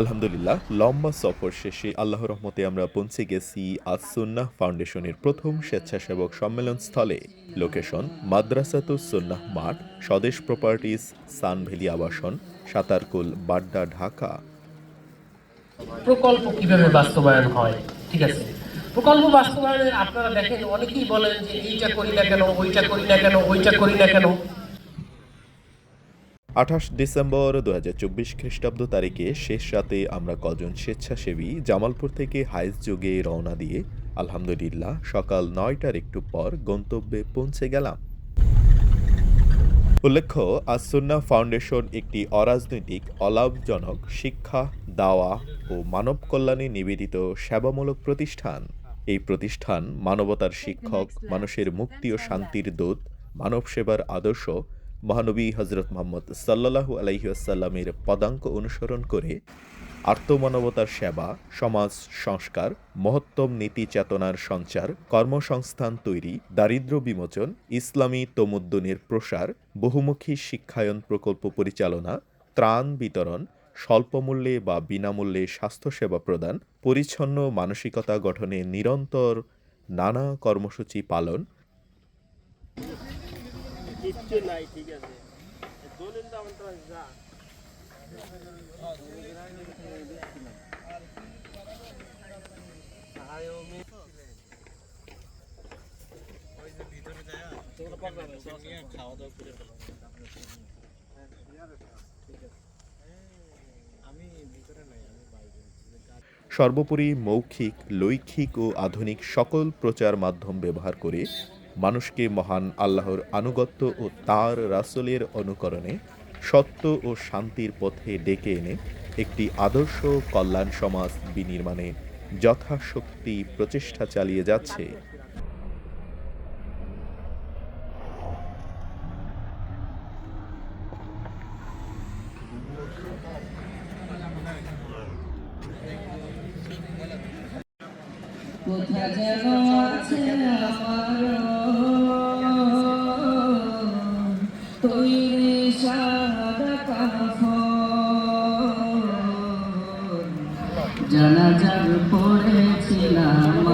আলহামদুলিল্লাহ, লম্বা সফর শেষে আল্লাহ রহমতে আমরা পৌঁছে গেছি আসুন্নাহ ফাউন্ডেশনের প্রথম স্বেচ্ছাসেবক সম্মেলন স্থলে। লোকেশন মাদ্রাসাতুস সুন্নাহ মাঠ, স্বদেশ প্রপার্টিজ সানভেলি আবাসন, সাতারকুল, বাড্ডা, ঢাকা। প্রকল্প কীভাবে বাস্তবায়ন হয়? ঠিক আছে। প্রকল্প বাস্তবায়নের আপনারা দেখেন, অনেকেই বলেন যে এইটা করি না কেন, ওইটা করি না কেন, ওইটা করি না কেন। আঠাশ ডিসেম্বর দু হাজার চব্বিশ খ্রিস্টাব্দ তারিখে শেষ রাতে আমরা কজন স্বেচ্ছাসেবী জামালপুর থেকে হাইস যোগে রওনা দিয়ে আলহামদুলিল্লাহ সকাল নয়টার একটু পর গন্তব্যে পৌঁছে গেলাম। উল্লেখ্য আসুন্না ফাউন্ডেশন একটি অরাজনৈতিক অলাভজনক শিক্ষা দাওয়া ও মানব কল্যাণে নিবেদিত সেবামূলক প্রতিষ্ঠান। এই প্রতিষ্ঠান মানবতার শিক্ষক মানুষের মুক্তি ও শান্তির দূত মানব সেবার আদর্শ মহানবী হজরত মোহাম্মদ সাল্লাহু আলাইসাল্লামের পদাঙ্ক অনুসরণ করে আত্মমানবতার সেবা, সমাজ, সংস্কার, মহত্তম নীতি চেতনার সঞ্চার, কর্মসংস্থান তৈরি দারিদ্র্য বিমোচন, ইসলামী তমুদ্দনের প্রসার, বহুমুখী শিক্ষায়ন প্রকল্প পরিচালনা, ত্রাণ বিতরণ, স্বল্পমূল্যে বা বিনামূল্যে স্বাস্থ্যসেবা প্রদান, পরিচ্ছন্ন মানসিকতা গঠনে নিরন্তর নানা কর্মসূচি পালন কিচ্ছু নাই, ঠিক আছে। দলিল যা। সর্বোপরি মৌখিক, লৈখিক ও আধুনিক সকল প্রচার মাধ্যম ব্যবহার করে মানুষকে মহান আল্লাহর আনুগত্য ও তার রাসূলের অনুকরণে সত্য ও শান্তির পথে ডেকে এনে একটি আদর্শ কল্যাণ সমাজ বিনির্মাণে যথাশক্তি প্রচেষ্টা চালিয়ে যাচ্ছে। কোথা যেন আছে আমার সাদা কাফন জানাজার পড়েছিলাম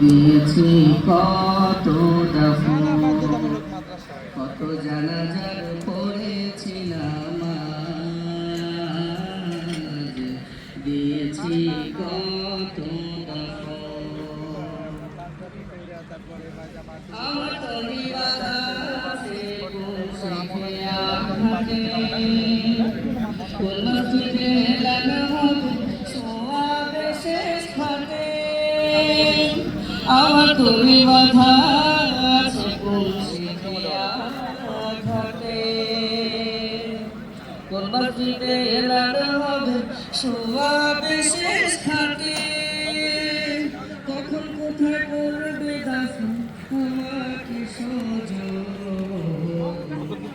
দিয়েছি কত দাফন আমার তরি বাধা মসজিদে লাগা হবে সোয়াবে শেষ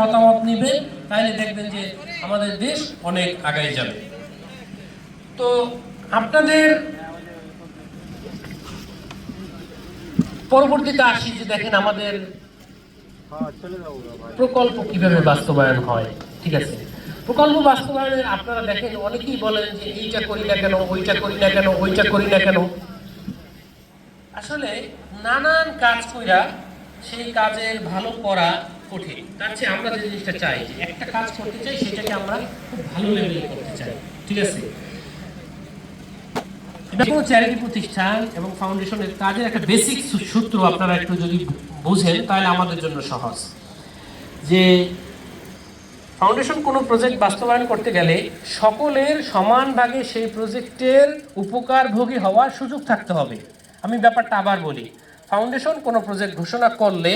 মতামত নিবেন তাহলে দেখবেন যে আমাদের দেশ অনেক আগায় যাবে। তো আপনাদের পরবর্তীতে আসি যে দেখেন আমাদের প্রকল্প কীভাবে বাস্তবায়ন হয়, ঠিক আছে? প্রকল্প বাস্তবায়নের আপনারা দেখেন, অনেকেই বলেন যে এইটা করি না কেন, ওইটা করি না কেন, ওইটা করি না কেন। আসলে নানান কাজ কইরা সেই কাজের ভালো করা কঠিন তার চেয়ে আমরা যে জিনিসটা চাই একটা কাজ করতে চাই, সেটাকে আমরা খুব ভালো লেভেলে করতে চাই। ঠিক আছে? কোনো চ্যারিটি প্রতিষ্ঠান এবং ফাউন্ডেশনের কাজের একটা বেসিক সূত্র আপনারা একটু যদি বুঝেন, তাহলে আমাদের জন্য সহজ। যে ফাউন্ডেশন কোনো প্রজেক্ট বাস্তবায়ন করতে গেলে সকলের সমান ভাগে সেই প্রজেক্টের উপকারভোগী হওয়ার সুযোগ থাকতে হবে। আমি ব্যাপারটা আবার বলি। ফাউন্ডেশন কোনো প্রজেক্ট ঘোষণা করলে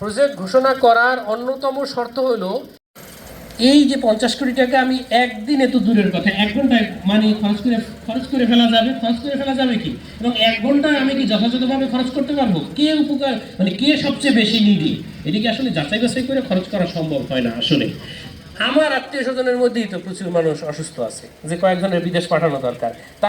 প্রজেক্ট ঘোষণা করার অন্যতম শর্ত হলো, এই যে পঞ্চাশ কোটি টাকা আমি একদিনে তো দূরের কথা, এক ঘন্টায় মানে খরচ করে খরচ করে ফেলা যাবে, খরচ করে ফেলা যাবে কি? এবং এক ঘন্টায় আমি কি যথাযথভাবে খরচ করতে পারব? কে উপকার মানে কে সবচেয়ে বেশি নিডি এটিকে আসলে যাচাই বাছাই করে খরচ করা সম্ভব হয় না আসলে? আমার আত্মীয় স্বজনের মধ্যেই তো প্রচুর মানুষ অসুস্থ আছে, যে কয়েকজনের বিদেশ পাঠানো দরকার।